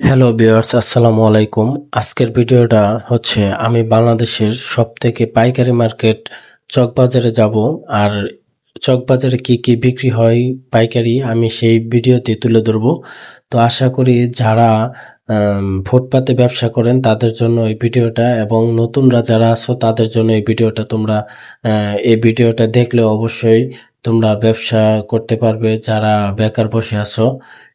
Hello বিয়ার্স আসসালামু আলাইকুম। আজকের ভিডিওটা হচ্ছে, আমি বাংলাদেশের সব থেকে পাইকারি মার্কেট চকবাজারে যাব, আর চকবাজারে কি কি বিক্রি হয় পাইকারি আমি সেই ভিডিওতে তুলে ধরবো। তো আশা করি যারা ফুটপাতে ব্যবসা করেন, তাদের জন্য এই ভিডিওটা এবং নতুনরা যারা আছো, তাদের জন্য এই ভিডিওটা তোমরা এই ভিডিওটা দেখলে অবশ্যই তোমরা ব্যবসা করতে পারবে, যারা বেকার বসে আছো।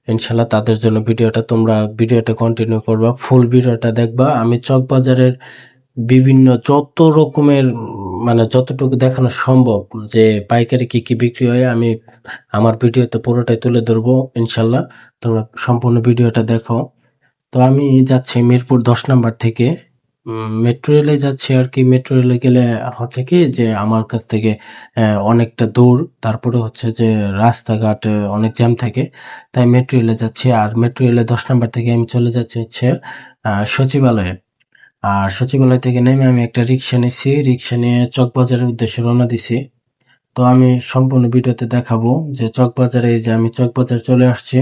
ইনশাল্লাহ তাদের জন্য ভিডিওটা তোমরা ভিডিওটা কন্টিনিউ করবা ফুল ভিডিওটা দেখবা। আমি চকবাজারের বিভিন্ন যত রকমের মানে যতটুকু দেখানো সম্ভব যে পাইকারি কী কী বিক্রি হয়, আমি আমার ভিডিওতে পুরোটাই তুলে ধরবো ইনশাল্লাহ। তোমরা সম্পূর্ণ ভিডিওটা দেখো। তো আমি যাচ্ছি মিরপুর দশ নাম্বার থেকে। মেট্রো রেলে যাচ্ছি আর কি। মেট্রো রেলে গেলে হচ্ছে কি যে আমার কাছ থেকে অনেকটা দূর। তারপরে হচ্ছে যে রাস্তাঘাট অনেক জ্যাম থাকে। তাই মেট্রো রেলে যাচ্ছি। আর মেট্রো রেলে দশ নাম্বার থেকে আমি চলে যাচ্ছি হচ্ছে সচিবালয়ে। আর সচিবালয় থেকে নেমে আমি একটা রিক্সা নিছি রিক্সা নিয়ে চকবাজারের উদ্দেশ্যে রওনা দিছি তো আমি সম্পূর্ণ ভিডিওতে দেখাবো যে চকবাজারে যে আমি চকবাজার চলে আসছি।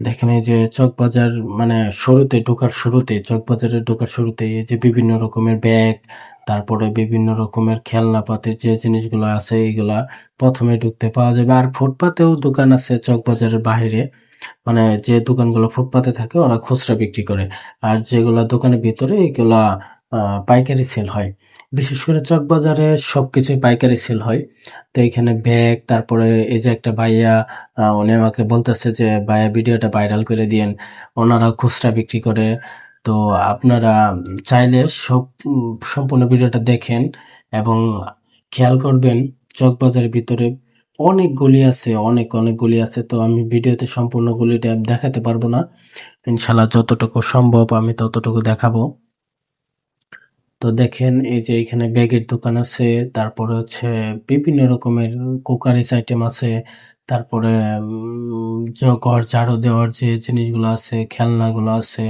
দেখেন এই যে চকবাজার মানে শুরুতে, ঢোকার শুরুতে, চকবাজারে ঢোকার শুরুতে এই যে বিভিন্ন রকমের ব্যাগ, তারপরে বিভিন্ন রকমের খেলনাপাতির যে জিনিসগুলো আছে এইগুলা প্রথমে ঢুকতে পাওয়া যাবে। আর ফুটপাতেও দোকান আছে চকবাজারের বাইরে মানে যে দোকানগুলো ফুটপাতে থাকে ওরা খুচরা বিক্রি করে। আর যেগুলা দোকানের ভিতরে এগুলা পাইকারি সেল হয়। বিশেষ করে চকবাজারে সবকিছুই পাইকারি সেল হয়। তো এখানে ব্যাগ তারপরে এই যে একটা ভাইয়া উনি আমাকে বলতেছে যে, ভাইয়া, ভিডিওটা ভাইরাল করে দিয়েন। ওনারা খুচরা বিক্রি করে। তো আপনারা চাইলে সব, সম্পূর্ণ ভিডিওটা দেখেন এবং খেয়াল করবেন, চকবাজারের ভিতরে অনেক গলি আছে, অনেক অনেক গলি আছে। তো আমি ভিডিওতে সম্পূর্ণ গলিটা দেখাতে পারব না। ইনশাল্লাহ যতটুকু সম্ভব আমি ততটুকু দেখাবো। তো দেখেন, এই যে এখানে ব্যাগের দোকান আছে, তারপরে হচ্ছে বিভিন্ন রকমের কুকারিস আইটেম আছে, তারপরে ঘর ঝাড়ু দেওয়ার যে জিনিসগুলো আছে, খেলনাগুলো আছে,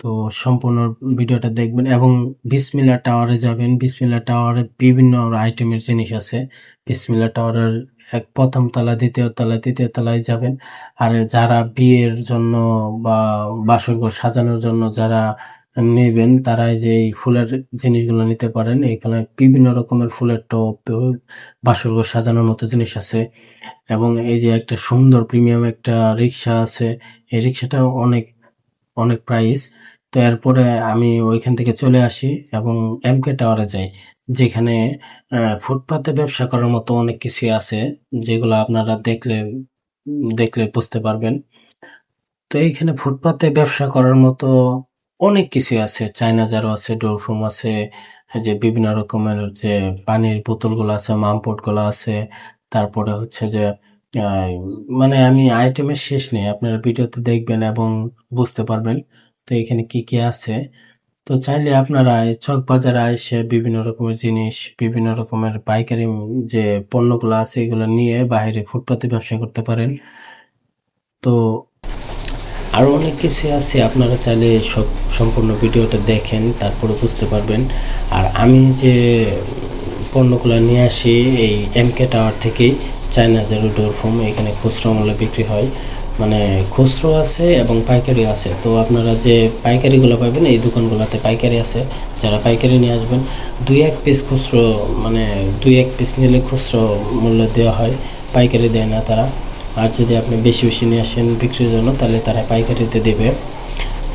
তো সম্পূর্ণ ভিডিওটা দেখবেন। এবং বিসমিল্লা টাওয়ারে যাবেন। বিসমিল্লা টাওয়ারে বিভিন্ন আইটেমের জিনিস আছে। বিসমিল্লা টাওয়ারের এক প্রথম তলা, দ্বিতীয় তলা, তৃতীয় তলায় যাবেন। আর যারা বিয়ের জন্য বা বাসরঘর সাজানোর জন্য যারা নেবেন তারা যে এই ফুলের জিনিসগুলো নিতে পারেন, এখানে বিভিন্ন রকমের ফুলের টব বাসরঘর সাজানোর মতো জিনিস আছে। এবং এই যে একটা সুন্দর প্রিমিয়াম একটা রিক্সা আছে, এই রিক্সাটাও অনেক অনেক প্রাইস তো এরপরে আমি ওইখান থেকে চলে আসি এবং এম এমকে টাওয়ারে যাই, যেখানে ফুটপাতে ব্যবসা করার মতো অনেক কিছু আছে, যেগুলো আপনারা দেখলে দেখলে বুঝতে পারবেন। তো এইখানে ফুটপাতে ব্যবসা করার মতো অনেক কিছু আছে। চায়না জারও আছে, ডোরফুম আছে যে বিভিন্ন রকমের যে পানির বোতলগুলো আছে, মামপটগুলো আছে, তারপরে হচ্ছে যে মানে আমি আইটেমের শেষ নেই, আপনারা ভিডিওতে দেখবেন এবং বুঝতে পারবেন তো এখানে কি কি আছে। তো চাইলে আপনারা চক বাজারে এসে বিভিন্ন রকমের জিনিস, বিভিন্ন রকমের পাইকারি যে পণ্যগুলো আছে, এগুলো নিয়ে বাইরে ফুটপাতে ব্যবসা করতে পারেন। তো আরও অনেক কিছু আছে, আপনারা চাইলে সব সম্পূর্ণ ভিডিওটা দেখেন, তারপরে বুঝতে পারবেন। আর আমি যে পণ্যগুলো নিয়ে আসি, এই এমকে টাওয়ার থেকেই চায়না জেরো ডোর ফোম এখানে খুচরো মূল্যে বিক্রি হয়। মানে খুচরো আছে এবং পাইকারি আছে। তো আপনারা যে পাইকারিগুলো পাবেন, এই দোকানগুলোতে পাইকারি আছে। যারা পাইকারি নিয়ে আসবেন, দুই এক পিস খুচরো মানে দুই এক পিস নিলে খুচরো মূল্য দেওয়া হয়। পাইকারি দেয় না তারা। আর যদি আপনি বেশি বেশি নিয়ে আসেন বিক্রির জন্য, তাহলে তারা পাইকারিতে দেবে।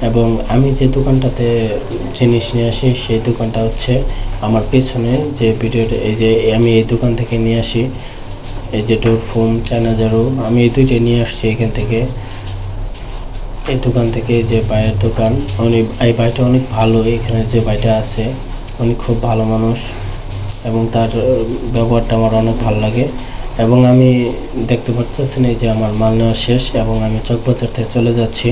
এবং আমি যে দোকানটাতে জিনিস নিয়ে আসি, সেই দোকানটা হচ্ছে আমার পেছনে যে ভিডিওটা এই যে আমি এই দোকান থেকে নিয়ে আসি, এই যে ডোর ফোম, চায়না জারু, আমি এই দুইটাই নিয়ে আসছি এখান থেকে। এই দোকান থেকে যে বাইয়ের দোকান অনেক এই বাইটা অনেক ভালো, এখানে যে বাইটা আছে, উনি খুব ভালো মানুষ। এবং তার ব্যবহারটা আমার অনেক ভালো লাগে। এবং আমি দেখতে পাচ্ছি না যে আমার মাল নেওয়া শেষ এবং আমি চকবাজার থেকে চলে যাচ্ছি।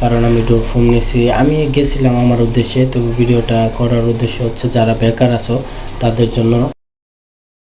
কারণ আমি ডোর ফোন নিয়েছি আমি গেছিলাম আমার উদ্দেশ্যে, তবে ভিডিওটা করার উদ্দেশ্য হচ্ছে যারা বেকার আছো, তাদের জন্য